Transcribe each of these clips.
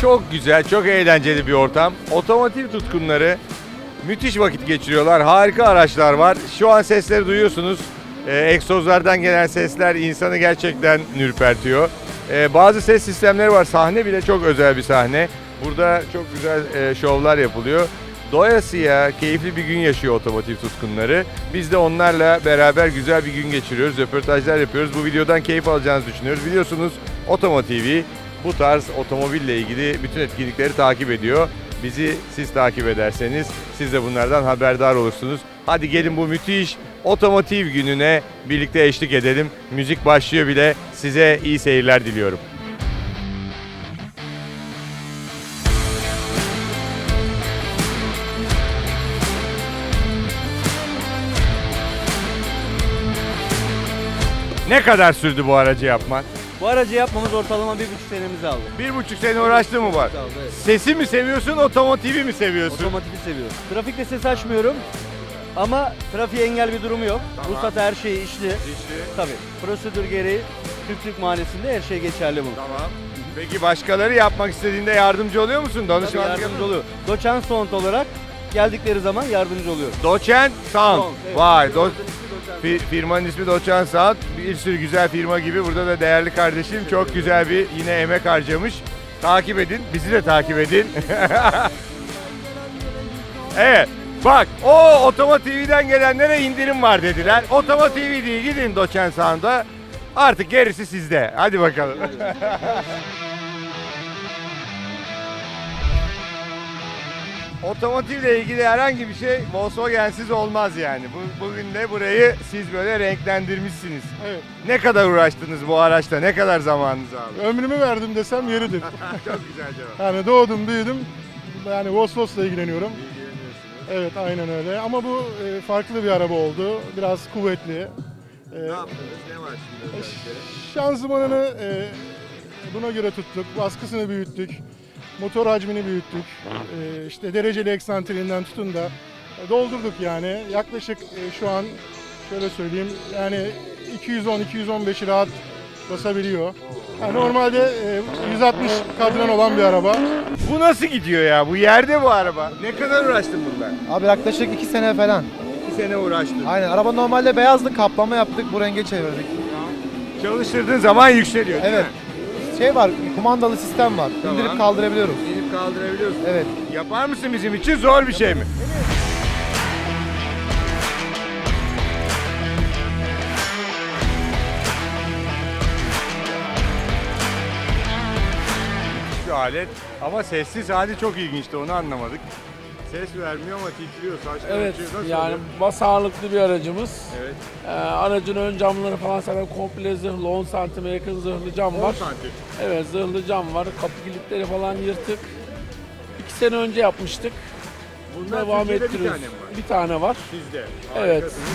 Çok güzel, çok eğlenceli bir ortam. Otomotiv tutkunları müthiş vakit geçiriyorlar. Harika araçlar var. Şu an sesleri duyuyorsunuz. Ee, egzozlardan gelen sesler insanı gerçekten nürpertiyor. Ee, bazı ses sistemleri var. Sahne bile çok özel bir sahne. Burada çok güzel e, şovlar yapılıyor. Doyasıya keyifli bir gün yaşıyor otomotiv tutkunları. Biz de onlarla beraber güzel bir gün geçiriyoruz. Röportajlar yapıyoruz. Bu videodan keyif alacağınızı düşünüyoruz. Biliyorsunuz Otomotiv'i bu tarz otomobille ilgili bütün etkinlikleri takip ediyor. Bizi siz takip ederseniz siz de bunlardan haberdar olursunuz. Hadi gelin bu müthiş otomotiv gününe birlikte eşlik edelim. Müzik başlıyor bile. Size iyi seyirler diliyorum. Ne kadar sürdü bu aracı yapmak? Bu aracı yapmamız ortalama bir buçuk senemizi aldı. Bir buçuk sene uğraştı mı var? Aldı, evet. Sesi mi seviyorsun, otomotivi mi seviyorsun? Otomatiği seviyoruz. Trafikte ses açmıyorum ama trafiğe engel bir durumu yok. Tamam. Ruhsat her şey işli. İşte, Tabii. Prosedür gereği Türklük Mahallesi'nde her şey geçerli bu. Tamam. Peki başkaları yapmak istediğinde yardımcı oluyor musun? Tabii Danışmanlık yardımcı oluyor. Doçan Sound olarak geldikleri zaman yardımcı oluyor. Doçent Sound. Sound, evet. Vay. Do- Fi- firmanın ismi Doçent Sound. Bir sürü güzel firma gibi. Burada da değerli kardeşim çok güzel bir yine emek harcamış. Takip edin. Bizi de takip edin. evet. Bak o Otoma TV'den gelenlere indirim var dediler. Otoma TV değil gidin Doçent Sound'a. Artık gerisi sizde. Hadi bakalım. Otomotivle ilgili herhangi bir şey Volkswagen'siz olmaz yani. Bu, bugün de burayı siz böyle renklendirmişsiniz. Evet. Ne kadar uğraştınız bu araçta? Ne kadar zamanınızı aldı? Ömrümü verdim desem yeridir. Çok güzel cevap. Yani doğdum, büyüdüm. Yani Vosvos'la ilgileniyorum. Evet, aynen öyle. Ama bu e, farklı bir araba oldu. Biraz kuvvetli. E, Ne yaptınız? Ne var şimdi özellikleri? şanzımanını e, buna göre tuttuk. Baskısını büyüttük. Motor hacmini büyüttük. E, işte dereceli eksantriğinden tutun da doldurduk yani. Yaklaşık e, şu an şöyle söyleyeyim yani 210-215 rahat basabiliyor. Yani normalde e, 160 kadran olan bir araba. Bu nasıl gidiyor ya? Bu yerde bu araba. Ne kadar uğraştın bundan? Abi yaklaşık 2 sene falan. İki sene uğraştın. Aynen araba normalde beyazdı kaplama yaptık bu renge çevirdik. Çalıştırdığın zaman yükseliyor değil Evet. mi? Şey var kumandalı sistem var. Tamam. İndirip kaldırabiliyoruz. İnip kaldırabiliyorsun. Evet. Yapar mısın bizim için? Zor bir şey mi? Şu alet ama sessiz hali çok ilginçti onu anlamadık. Ses vermiyor ama titriyor, saçlar Evet. Nasıl yani oluyor? bas ağırlıklı bir aracımız. Evet. Ee, aracın ön camları falan zaten komple zırhlı 10 santime yakın zırhlı cam 10 var. santim. Evet zırhlı cam var. Kapı kilitleri falan yırtık. 2 sene önce yapmıştık. Bundan Devam Türkiye'de bir ettiriyoruz. tane mi var? Bir tane var. Sizde. Evet. Harikasınız.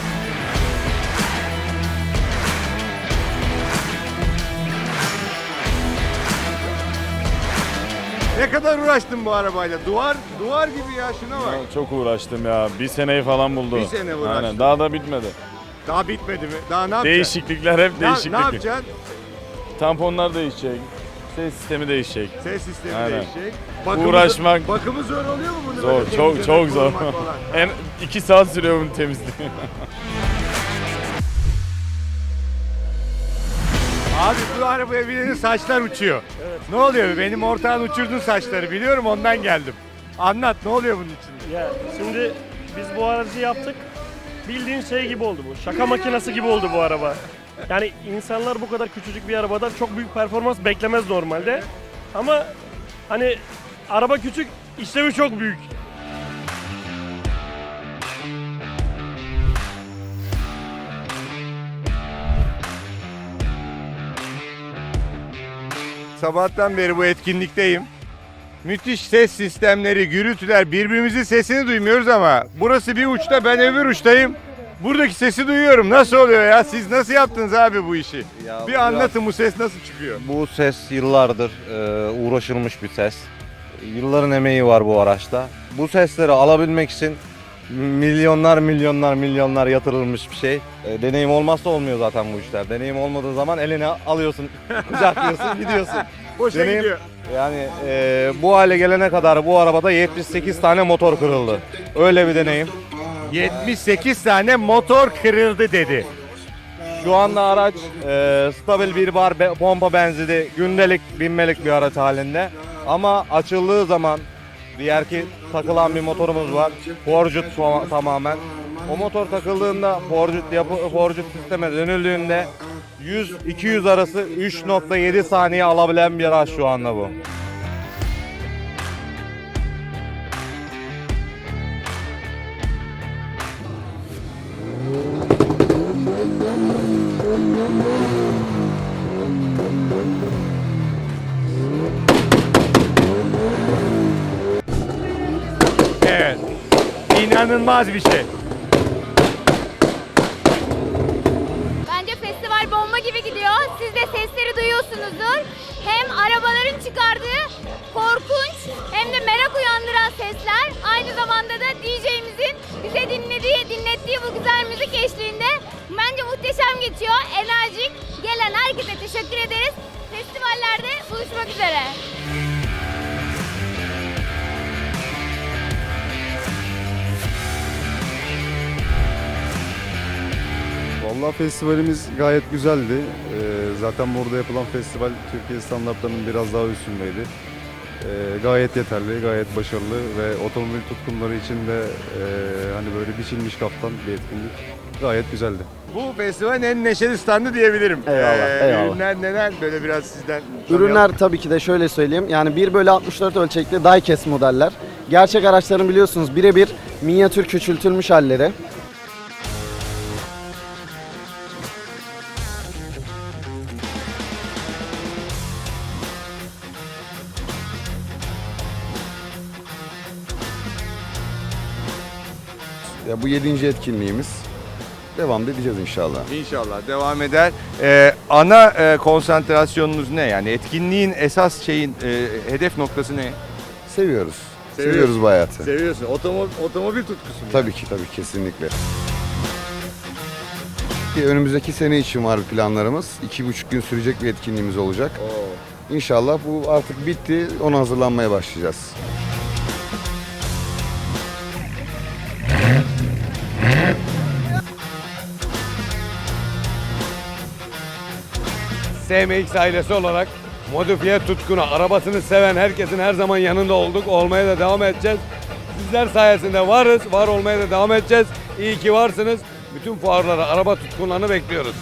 Ne kadar uğraştın bu arabayla? Duvar, duvar gibi ya şuna bak. Çok uğraştım ya. Bir seneyi falan buldu. Bir sene uğraştın. Aynen. Daha da bitmedi. Daha bitmedi mi? Daha ne yapacaksın? Değişiklikler hep Ne, değişiklik. ne yapacaksın? Tamponlar değişecek. Ses sistemi değişecek. Ses sistemi Aynen. değişecek. Uğraşmak- Bakımı zor oluyor mu bunu? Zor, çok çok zor. en iki saat sürüyor bunun temizliği. arabaya binenin saçlar uçuyor. Ne oluyor? Benim ortağın uçurdun saçları biliyorum ondan geldim. Anlat ne oluyor bunun içinde? Ya şimdi biz bu aracı yaptık. Bildiğin şey gibi oldu bu. Şaka makinesi gibi oldu bu araba. Yani insanlar bu kadar küçücük bir arabadan çok büyük performans beklemez normalde. Ama hani araba küçük, işlevi çok büyük. Sabahtan beri bu etkinlikteyim. Müthiş ses sistemleri, gürültüler, birbirimizin sesini duymuyoruz ama burası bir uçta ben öbür uçtayım. Buradaki sesi duyuyorum. Nasıl oluyor ya? Siz nasıl yaptınız abi bu işi? Ya bir bu anlatın bu ses nasıl çıkıyor? Bu ses yıllardır e, uğraşılmış bir ses. Yılların emeği var bu araçta. Bu sesleri alabilmek için milyonlar milyonlar milyonlar yatırılmış bir şey. E, deneyim olmazsa olmuyor zaten bu işler. Deneyim olmadığı zaman eline alıyorsun, kucaklıyorsun, gidiyorsun. Boşa Deneyim- gidiyor. Yani e, bu hale gelene kadar bu arabada 78 tane motor kırıldı. Öyle bir deneyim. 78 tane motor kırıldı dedi. Şu anda araç e, stabil bir bar be- pompa benzini gündelik binmelik bir araç halinde. Ama açıldığı zaman diğer ki takılan bir motorumuz var. Forjut tamamen. O motor takıldığında Forjut yapı Forjut sisteme dönüldüğünde 100-200 arası 3.7 saniye alabilen bir araç şu anda bu. İnanılmaz bir şey. Bence festival bomba gibi gidiyor. Siz de sesleri duyuyorsunuzdur. Hem arabaların çıkardığı korkunç hem de merak uyandıran sesler. Aynı zamanda da DJ'imizin bize dinlediği, dinlettiği bu güzel müzik eşliğinde bence muhteşem geçiyor. Enerjik. Gelen herkese teşekkür ederiz. Festivallerde buluşmak üzere. Vallahi festivalimiz gayet güzeldi. Ee, zaten burada yapılan festival Türkiye standartlarının biraz daha üstündeydi. Ee, gayet yeterli, gayet başarılı ve otomobil tutkunları için de e, hani böyle biçilmiş kaftan bir etkinlik. Gayet güzeldi. Bu festivalin en neşeli standı diyebilirim. Eyvallah, Ee, eyvallah. Ürünler neler? Böyle biraz sizden Ürünler tabii ki de şöyle söyleyeyim. Yani 1 bölü 64 ölçekli diecast modeller. Gerçek araçların biliyorsunuz birebir minyatür küçültülmüş halleri. Ya bu yedinci etkinliğimiz. Devam da edeceğiz inşallah. İnşallah devam eder. Ee, ana e, konsantrasyonunuz ne? Yani etkinliğin esas şeyin e, hedef noktası ne? Seviyoruz. Seviyoruz. Seviyoruz bu hayatı. Seviyorsun. Otomobil, otomobil tutkusu mu? Tabii ki tabii kesinlikle. Ki Önümüzdeki sene için var planlarımız. İki buçuk gün sürecek bir etkinliğimiz olacak. Oo. İnşallah bu artık bitti. Ona hazırlanmaya başlayacağız. SMX ailesi olarak modifiye tutkunu, arabasını seven herkesin her zaman yanında olduk. Olmaya da devam edeceğiz. Sizler sayesinde varız, var olmaya da devam edeceğiz. İyi ki varsınız. Bütün fuarlara araba tutkunlarını bekliyoruz.